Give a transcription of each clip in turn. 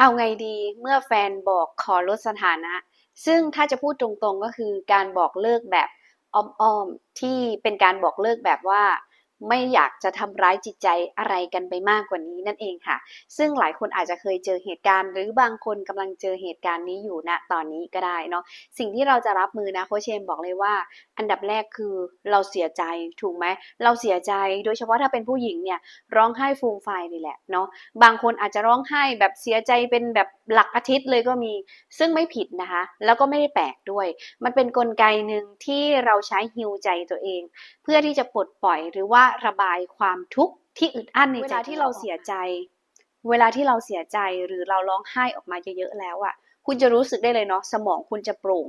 เอาไงดีเมื่อแฟนบอกขอลดสถานะ ซึ่งถ้าจะพูดตรงๆก็คือการบอกเลิกแบบอ้อมๆที่เป็นการบอกเลิกแบบว่า ไม่อยากจะทำร้ายจิตใจอะไรกันไปมากกว่านี้นั่นเองค่ะ ซึ่งหลายคนอาจจะเคยเจอเหตุการณ์ หรือบางคนกำลังเจอเหตุการณ์นี้อยู่ณตอนนี้ก็ได้เนาะสิ่งที่เราจะรับมือนะโคเชมบอกเลยว่า อันดับแรกคือเราเสียใจถูกไหมเราเสียใจโดยเฉพาะถ้าเป็นผู้หญิงเนี่ยร้องไห้ฟูมไฟายแหละเนาะบางคนอาจจะร้องไห้แบบเสียใจเป็นแบบหลักอาทิตย์เลยก็มี ซึ่งไม่ผิดนะคะ แล้วก็ไม่ได้แปลกด้วย มันเป็นนกลไกหนึ่งที่เราใช้ฮิวใจตัวเอง เพื่อที่จะปลดปล่อยหรือว่าระบายความทุกข์ที่อึดอั้นในใจเวลาที่เราเสียใจ เวลาที่เราเสียใจหรือเราร้องไห้ออกมาเยอะๆแล้วอะ คุณจะรู้สึกได้เลยเนาะสมองคุณจะโปร่ง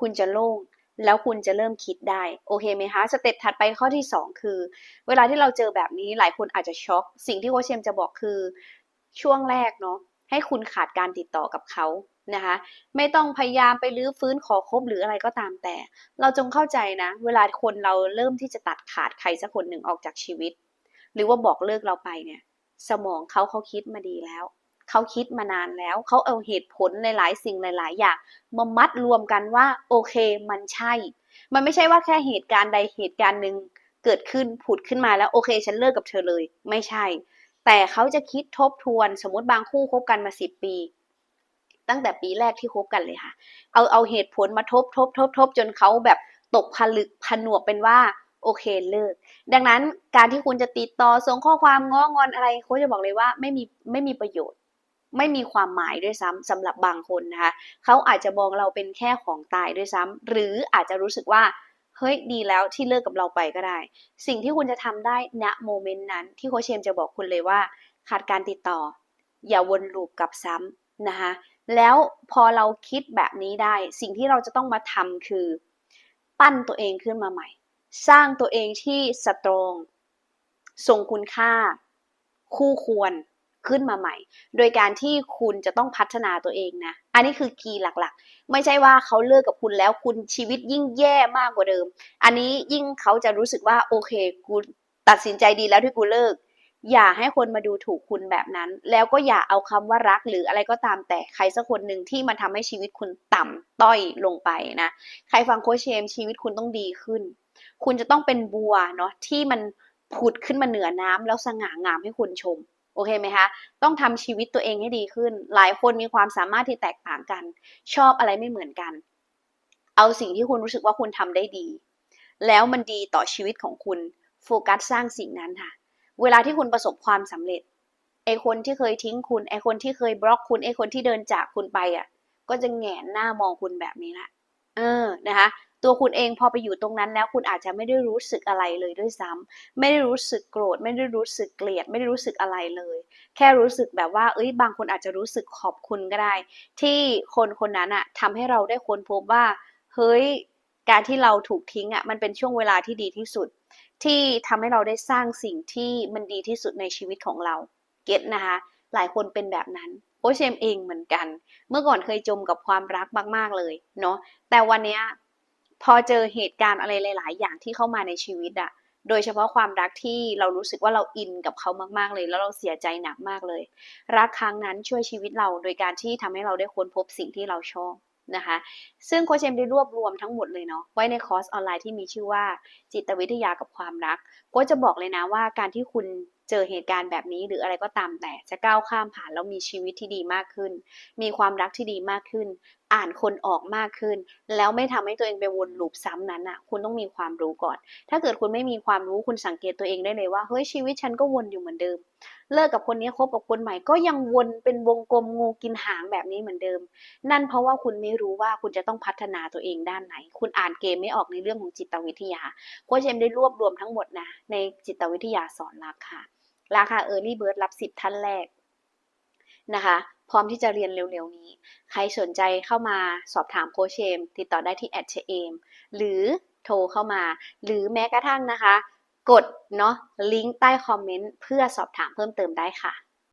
คุณจะโล่งแล้วคุณจะเริ่มคิดได้โอเคไหมคะสเต็ปถัดไปข้อที่ 2 คือ เวลาที่เราเจอแบบนี้หลายคนอาจจะช็อกสิ่งที่โคชเชมจะบอกคือช่วงแรกเนาะ ให้คุณขาดการติดต่อกับเขานะคะไม่ต้องพยายามไปรื้อฟื้นขอคบหรืออะไรก็ตามแต่ เราจงเข้าใจนะ เวลาคนเราเริ่มที่จะตัดขาดใครสักคนหนึ่งออกจากชีวิต หรือว่าบอกเลิกเราไปเนี่ย สมองเขาเขาคิดมาดีแล้ว เขาคิดมานานแล้ว เขาเอาเหตุผลหลายๆ สิ่งหลาย ๆ อย่างมามัดรวมกันว่าโอเคมันใช่ มันไม่ใช่ว่าแค่เหตุการณ์ใดเหตุการณ์หนึ่งเกิดขึ้นผุดขึ้นมาแล้วโอเค ฉันเลิกกับเธอเลย ไม่ใช่ แต่เขาจะคิดทบทวนสมมติบางคู่คบกันมาสิบปี ตั้งแต่ปีแรกที่คบกันเลยค่ะ เอาเอาเหตุผลมาทบทบทบทบจนเขาแบบตกผลึกผนวกเป็นว่าโอเคเลิก ดังนั้นการที่คุณจะติดต่อส่งข้อความง้องอนอะไรเขาจะบอกเลยว่าไม่มีไม่มีประโยชน์ ไม่มีความหมายด้วยซ้ำสำหรับบางคนนะคะเขาอาจจะมองเราเป็นแค่ของตายด้วยซ้ำหรืออาจจะรู้สึกว่า เฮ้ยดีแล้วที่เลิกกับเราไปก็ได้ สิ่งที่คุณจะทำได้ณโมเมนต์นั้น ที่โคชเชมจะบอกคุณเลยว่า ขาดการติดต่อ อย่าวนลูปกลับซ้ำนะคะแล้วพอเราคิดแบบนี้ได้ สิ่งที่เราจะต้องมาทำคือ ปั้นตัวเองขึ้นมาใหม่ สร้างตัวเองที่สตรองทรงคุณค่า คู่ควร ขึ้นมาใหม่ โดยการที่คุณจะต้องพัฒนาตัวเองนะ อันนี้คือคีย์หลักๆ ไม่ใช่ว่าเขาเลิกกับคุณแล้วคุณชีวิตยิ่งแย่มากกว่าเดิม อันนี้ยิ่งเขาจะรู้สึกว่าโอเคกูตัดสินใจดีแล้วที่กูเลิก อย่าให้คนมาดูถูกคุณแบบนั้น แล้วก็อย่าเอาคำว่ารักหรืออะไรก็ตามแต่ใครสักคนหนึ่งที่มันทำให้ชีวิตคุณต่ำต้อยลงไปนะ ใครฟังโคชเชมชีวิตคุณต้องดีขึ้น คุณจะต้องเป็นบัวเนาะที่มันผุดขึ้นมาเหนือน้ำแล้วสง่างามให้คุณชม โอเคไหมคะ ต้องทำชีวิตตัวเองให้ดีขึ้น หลายคนมีความสามารถที่แตกต่างกัน ชอบอะไรไม่เหมือนกัน เอาสิ่งที่คุณรู้สึกว่าคุณทำได้ดี แล้วมันดีต่อชีวิตของคุณ โฟกัสสร้างสิ่งนั้นค่ะ เวลาที่คุณประสบความสำเร็จ ไอคนที่เคยทิ้งคุณ ไอคนที่เคยบล็อกคุณ ไอคนที่เดินจากคุณไปอะ ก็จะแงนหน้ามองคุณแบบนี้ละ เออ นะคะ ตัวคุณเองพอไปอยู่ตรงนั้นแล้วคุณอาจจะไม่ได้รู้สึกอะไรเลยด้วยซ้ำไม่ได้รู้สึกโกรธ ไม่ได้รู้สึกเกลียด ไม่ได้รู้สึกอะไรเลย แค่รู้สึกแบบว่า เอ้ยบางคนอาจจะรู้สึกขอบคุณก็ได้ ที่คนคนนั้นอะทำให้เราได้ค้นพบว่า เฮ้ยการที่เราถูกทิ้งอะมันเป็นช่วงเวลาที่ดีที่สุด ที่ทำให้เราได้สร้างสิ่งที่มันดีที่สุดในชีวิตของเราเก็ตนะคะหลายคนเป็นแบบนั้นโอเชมเองเหมือนกัน เมื่อก่อนเคยจมกับความรักมาก ๆเลยเนาะแต่วันเนี้ย พอเจอเหตุการณ์อะไรหลาย ๆ อย่างที่เข้ามาในชีวิตอะโดยเฉพาะความรักที่เรารู้สึกว่าเราอินกับเขามาก ๆ เลย แล้วเราเสียใจหนักมากเลย รักครั้งนั้นช่วยชีวิตเราโดยการที่ทำให้เราได้ค้นพบสิ่งที่เราชอบนะคะ ซึ่งโคชเชมได้รวบรวมทั้งหมดเลยเนาะไว้ในคอร์สออนไลน์ที่มีชื่อว่าจิตวิทยากับความรักก็จะบอกเลยนะว่าการที่คุณ เจอเหตุการณ์แบบนี้หรืออะไรก็ตามแต่จะก้าวข้ามผ่านแล้วมีชีวิตที่ดีมากขึ้น มีความรักที่ดีมากขึ้น อ่านคนออกมากขึ้น แล้วไม่ทำให้ตัวเองไปวนลูปซ้ำนั้นอะ คุณต้องมีความรู้ก่อน ถ้าเกิดคุณไม่มีความรู้คุณสังเกตตัวเองได้เลยว่าเฮ้ยชีวิตฉันก็วนอยู่เหมือนเดิม เลิกกับคนนี้คบกับคนใหม่ก็ยังวนเป็นวงกลมงูกินหางแบบนี้เหมือนเดิม นั่นเพราะว่าคุณไม่รู้ว่าคุณจะต้องพัฒนาตัวเองด้านไหน คุณอ่านเกมไม่ออกในเรื่องของจิตวิทยาโค้ชเชมได้รวบรวมทั้งหมดนะในจิตวิทยาสอนรักค่ะ ราคา Early Bird รับสิบท่านแรกนะคะ พร้อมที่จะเรียนเร็วๆนี้ ใครสนใจเข้ามาสอบถามโคชเชม ติดต่อได้ที่แอดเชมหรือโทรเข้ามา หรือแม้กระทั่งนะคะ กดเนาะลิงก์ใต้คอมเมนต์เพื่อสอบถามเพิ่มเติมได้ค่ะ